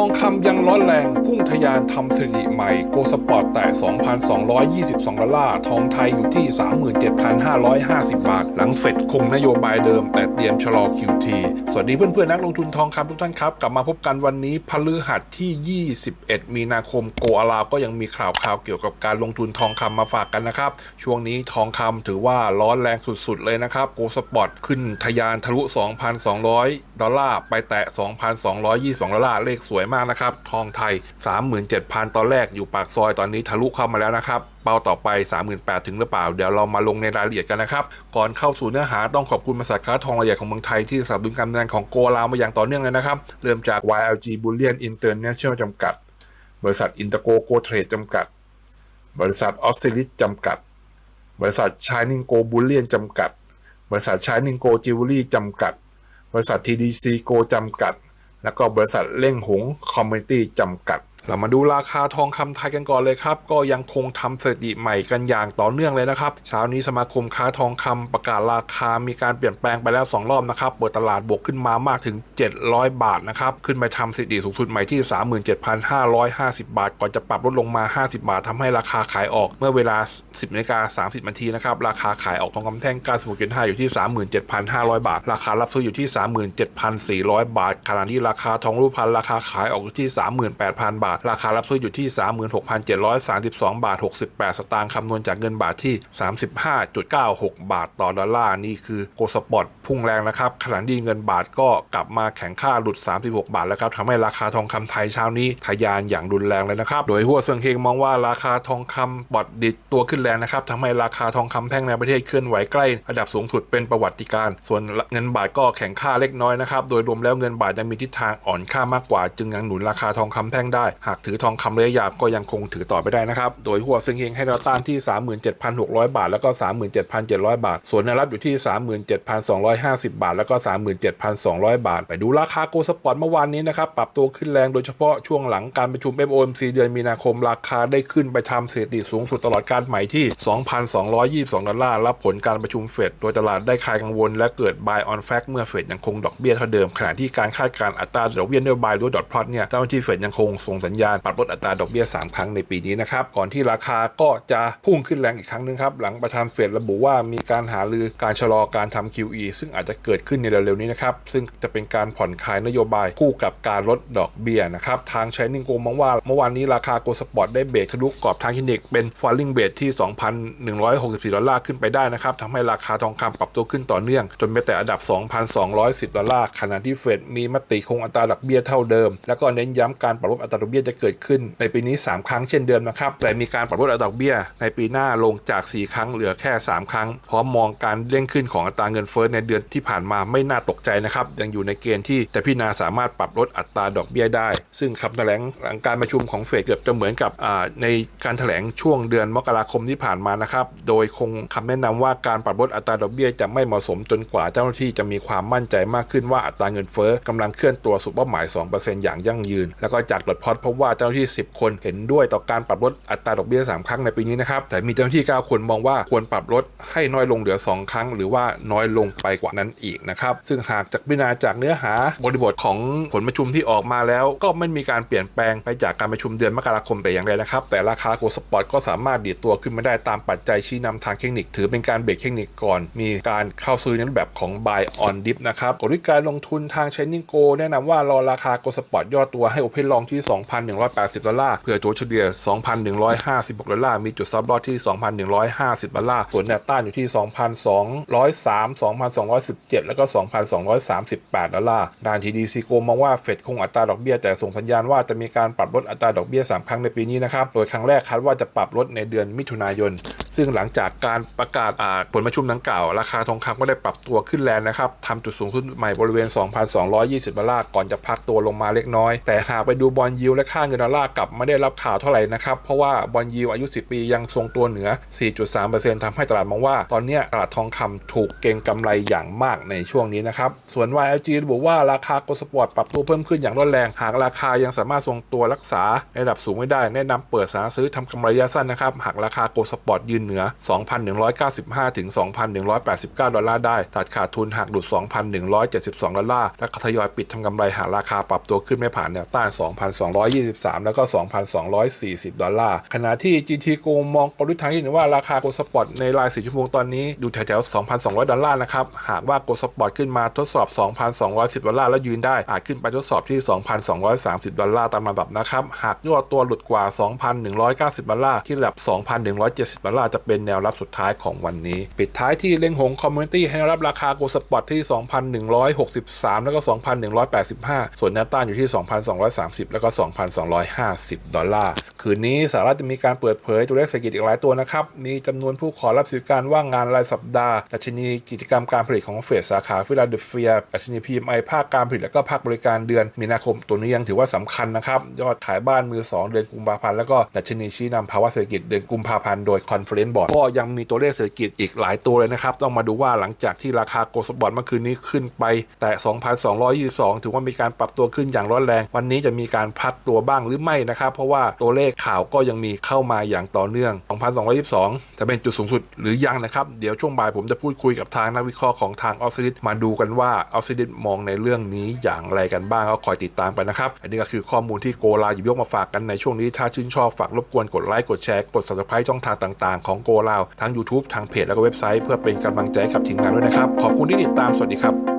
องคำยังร้อนแรงพุ่งทะยานทำสถิติใหม่โกสปอร์ตแตะ2,222 ดอลลาร์ ทองไทยอยู่ที่ 37,550 บาท หลังเฟดคงนโยบายเดิม แต่เตรียมชะลอ QT สวัสดีเพื่อนๆ นักลงทุนทองคำทุกท่านครับ กลับมาพบกันวันนี้พฤหัสที่ 21 มีนาคมโกอาลาวก็ยังมีข่าวข่าวเกี่ยวกับการลงทุนทองคำมาฝากกันนะครับ ช่วงนี้ทองคำถือว่าร้อนแรงสุดๆเลยนะครับโกสปอร์ตขึ้นทะยานทะลุ 2,200 ดอลลาร์ไปแตะ 2,222 ดอลลาร์เลขสวยมากนะครับ ทองไทย 37,000 ตอนแรกอยู่ปากซอยตอนนี้ทะลุเข้ามาแล้วนะครับเป้าต่อไป 38,000 ถึงหรือเปล่า เดี๋ยวเรามาลงในรายละเอียดกันนะครับ ก่อนเข้าสู่เนื้อหาต้องขอบคุณบริษัทค้าทองรายใหญ่ของเมืองไทยที่สนับสนุนการดำเนินของโกลาวมาอย่างต่อเนื่องเลยนะครับ เริ่มจาก YLG Bullion International จำกัด บริษัทอินเตอร์โกโกเทรดจำกัด บริษัทออสซิลิสจำกัด บริษัทชายนิงโกบูลเลียนจำกัด บริษัทชายนิงโกจิวเวลรี่จำกัด บริษัท TDC โกจำกัด แล้วก็บริษัทเล่งหงคอมมิตี้จำกัด เรามาดูราคาทองคำไทยกันก่อนเลยครับ ก็ยังคงทำสถิติใหม่กันอย่างต่อเนื่องเลยนะครับ เช้านี้สมาคมค้าทองคำประกาศราคา มีการเปลี่ยนแปลงไปแล้ว 2 รอบนะครับ เปิดตลาดบวกขึ้นมามากถึง 700 บาทนะครับ ขึ้นไปทำสถิติสูงสุดใหม่ที่ 37,550 บาท ก่อนจะปรับลดลงมา 50 บาททำให้ราคาขายออกเมื่อเวลา 10นาฬิกา30นาทีนะครับ ราคาขายออกทองคำแท่ง96.5อยู่ที่ 37,500 บาท ราคารับซื้ออยู่ที่ 37,400 บาท ขณะที่ราคาทองรูปพรรณราคาขายออกอยู่ที่ 38,000 บาทราคารับซื้ออยู่ที่ 36,732 บาท 68 สตางค์คำนวณจากเงินบาทที่ 35.96 บาทต่อดอลลาร์นี่คือโกลสปอร์ต พุ่งแรงนะครับขณะที่เงินบาทก็กลับมาแข็งค่าหลุด 36 บาทแล้วครับทำให้ราคาทองคำไทยเช้านี้ทะยานอย่างรุนแรงเลยนะครับ โดยหัวเซิงเฮงมองว่าราคาทองคำบอดดิดตัวขึ้นแรงนะครับทำให้ราคาทองคำแท่งในประเทศเคลื่อนไหวใกล้ระดับสูงสุดเป็นประวัติการณ์ส่วนเงินบาทก็แข็งค่าเล็กน้อยนะครับ โดยรวมแล้วเงินบาทยังมีทิศทางอ่อนค่ามากกว่า จึงยังหนุนราคาทองคำแท่งได้ หากถือทองคำระยะยาวก็ยังคงถือต่อไปได้นะครับ โดยหัวเซิงเฮงให้แนวต้านที่ 37,600 บาท แล้วก็ 37,700 บาท ส่วนแนวรับอยู่ที่ 37,20 37,250 บาท แล้วก็ 37,200 บาท ไปดูราคาโกลสปอร์ตเมื่อวานนี้นะครับ ปรับตัวขึ้นแรงโดยเฉพาะช่วงหลังการประชุม FOMC เดือนมีนาคม ราคาได้ขึ้นไปทำสถิติสูงสุดตลอดการใหม่ที่ 2,222 ดอลลาร์รับผลการประชุมเฟดโดยตลาดได้คลายกังวล และเกิด buy on fact เมื่อเฟดยังคงดอกเบี้ยเท่าเดิม ขณะที่การคาดการอัตราดอกเบี้ยนโยบายหรือดอทพลอตเนี่ยเจ้าหน้าที่เฟดยังคงส่งสัญญาณปรับลดอัตราดอกเบี้ย 3 ครั้งในปีนี้นะครับก่อนที่ราคาก็จะพุ่งขึ้นแรงอีกครั้งหนึงครับหลังประธานเฟดระบุว่ามีการหารือการชะลอการทำ QE ซึ่งึ่งอาจจะเกิดขึ้นในเร็วๆนี้นะครับ ซึ่งจะเป็นการผ่อนคลายนโยบายคู่กับการลดดอกเบี้ยนะครับทางช i นิงโกมองว่าเมื่อวานนี้ราคาโกลสปอร์ตได้เบรกทะลุกรอบทางเทคนิคเป็น falling b a s ที่ 2,164 ดอลลาร์ขึ้นไปได้นะครับทำให้ราคาทองคำปรับตัวขึ้นต่อเนื่อง จนไปแต่ระดับ 2,210 ดอลลาร์ขณะที่เฟดมีมติคงอัตราดอกเบี้ยเท่าเดิม แล้วก็เน้นย้ำการปรับลดอัตราดอกเบี้ยจะเกิดขึ้น ในปีนี้ 3 ครั้งเช่นเดิมนะครับแต่มีการปรับลดอัตราดอกเบี้ย ในปีหน้าลงจาก 4 ครั้งเหลือแค่ 3 ครั้งพร้อมมองการเร่งขึ้นของอัตราเงินเฟ้อในเดือนที่ผ่านมาไม่น่าตกใจนะครับ ยังอยู่ในเกณฑ์ที่จะพิจารณาสามารถปรับลดอัตราดอกเบี้ยได้ ซึ่งคำแถลงหลังการประชุมของเฟดเกือบจะเหมือนกับในการแถลงช่วงเดือนมกราคมที่ผ่านมานะครับโดยคงคำแนะนำว่าการปรับลดอัตราดอกเบี้ยจะไม่เหมาะสมจนกว่าเจ้าหน้าที่จะมีความมั่นใจมากขึ้นว่าอัตราเงินเฟ้อกำลังเคลื่อนตัวสู่เป้าหมาย 2%อย่างยั่งยืน แล้วก็จากดอทพอตพบว่าเจ้าหน้าที่ 10 คนเห็นด้วยต่อการปรับลดอัตราดอกเบี้ย 3 ครั้งในปีนี้นะครับแต่มีเจ้าหน้าที่ 9 คนมองว่าควรปรับลดให้น้อยลงเหลือ 2 ครั้ง หรือว่าน้อยลงไปกว่านั้นอีกนะครับ ซึ่งหากจากพิจารณาจากเนื้อหาบริบทของผลประชุมที่ออกมาแล้ว ก็ไม่มีการเปลี่ยนแปลงไปจากการประชุมเดือนมกราคมแต่อย่างใดนะครับ แต่ราคาโกลสปอร์ตก็สามารถดีดตัวขึ้นมาได้ตามปัจจัยชี้นำทางเทคนิค ถือเป็นการเบรกเทคนิคก่อน มีการเข้าซื้อในรูปแบบของ buy on dip นะครับกลยุทธ์การลงทุนทาง Shining Go แนะนำว่ารอราคาโกลสปอร์ตย่อตัวให้โอเพนลองที่ 2,180 ดอลลาร์เพื่อตัวเฉลี่ย 2,156 ดอลลาร์มีจุดซับลอสที่ 2,150 ดอลลาร์ส่วนแนวต้านอยู่ที่ 2,203 2,217 แล้วก็ 2,238 ดอลลาร์ ด้าน TDC Go มองว่าเฟดคงอัตราดอกเบี้ยแต่ส่งสัญญาณว่าจะมีการปรับลดอัตราดอกเบี้ย 3 ครั้งในปีนี้นะครับ โดยครั้งแรกคาดว่าจะปรับลดในเดือนมิถุนายน ซึ่งหลังจากการประกาศาผลประชุมดังกล่าว ราคาทองคำก็ได้ปรับตัวขึ้นแรงนะครับทำจุดสูงสุดใหม่บริเวณ 2,220 ดอลลาร์ ก่อนจะพักตัวลงมาเล็กน้อย แต่หากไปดูบอลยิวและค่าเงินดอลลาร์กลับไม่ได้รับข่าวเท่าไหร่นะครับ เพราะว่าบอลยิวอายุ 10 ปียังทรงตัวเหนือ 4.3%ทำให้ตลาดมองว่า ตอนนี้ตลาดทองคำถูกเก็งกำไรอย่างอย่างมากในช่วงนี้นะครับ ส่วน YLG ระบุว่าราคาโกสปอร์ตปรับตัวเพิ่มขึ้นอย่างรวดแรง หากราคายังสามารถทรงตัวรักษาในระดับสูงไม่ได้ แนะนำเปิดสาซื้อทำกำไรระยะสั้นนะครับ หากราคาโกสปอร์ตยืนเหนือ 2,195 ถึง 2,189 ดอลลาร์ได้ ตัดขาดทุนหากหลุด 2,172 ดอลลาร์ และทยอยปิดทำกำไรหากราคาปรับตัวขึ้นไม่ผ่านแนวต้าน 2,223 แล้วก็ 2,240 ดอลลาร์ ขณะที่ GT Go มองกลยุทธ์ทางที่หนึ่งว่าราคาโกสปอร์ตในราย4ชั่วโมงตอนนี้อยู่แถวๆ2,200 ดอลลาร์นะครับหากว่าโกลสปอร์ตขึ้นมาทดสอบ 2,210 ดอลลาร์แล้วยืนได้อาจขึ้นไปทดสอบที่ 2,230 ดอลลาร์ตามลำดับนะครับ หากย่อตัวหลุดกว่า 2,190 ดอลลาร์ที่ระดับ 2,170 ดอลลาร์จะเป็นแนวรับสุดท้ายของวันนี้ ปิดท้ายที่เล็งหงคอมมูนิตี้ให้รับราคาโกลสปอร์ตที่ 2,163 แล้วก็ 2,185 ส่วนแนวต้านอยู่ที่ 2,230 แล้วก็ 2,250 ดอลลาร์ คืนนี้สหรัฐจะมีการเปิดเผยตัวเลขเศรษฐกิจอีกหลายตัวนะครับ มีจำนวนผู้ขอรับสิทธิการว่างงานรายสัปดาห์ดัชนีกิจกรรมการผลิตของเฟดสาขาฟิลาเดลเฟียดัชนี PMI ภาคการผลิตและก็ภาคบริการเดือนมีนาคมตัวนี้ยังถือว่าสำคัญนะครับ ยอดขายบ้านมือ 2 เดือนกุมภาพันธ์แล้วก็ดัชนีชี้นำภาวะเศรษฐกิจเดือนกุมภาพันธ์โดย Conference Board ก็ยังมีตัวเลขเศรษฐกิจอีกหลายตัวเลยนะครับ ต้องมาดูว่าหลังจากที่ราคาโกลด์สปอร์ตเมื่อคืนนี้ขึ้นไปแต่ 2,222 ถือว่ามีการปรับตัวขึ้นอย่างร้อนแรง วันนี้จะมีการพักตัวบ้างหรือไม่นะครับ เพราะว่าตัวเลขข่าวก็ยังมีเข้ามาอย่างต่อเนื่อง 2,222 จะเป็นจุดสูงสุดหรือยังนะครับเดี๋ยวช่วงบ่ายผมจะพูดคุยกับทางนักวิเคราะห์ของมองทางออสซิลิตมาดูกันว่าออสซิลิตมองในเรื่องนี้อย่างไรกันบ้างก็คอยติดตามกันนะครับ อันนี้ก็คือข้อมูลที่โกลาหยิบยกมาฝากกันในช่วงนี้ถ้าชื่นชอบฝากรบกวนกดไลค์กดแชร์กด subscribe ช่องทางต่างๆของโกลาทั้ง YouTube ทางเพจแล้วก็เว็บไซต์เพื่อเป็นกำลังใจกับทีมงานด้วยนะครับ ขอบคุณที่ติดตามสวัสดีครับ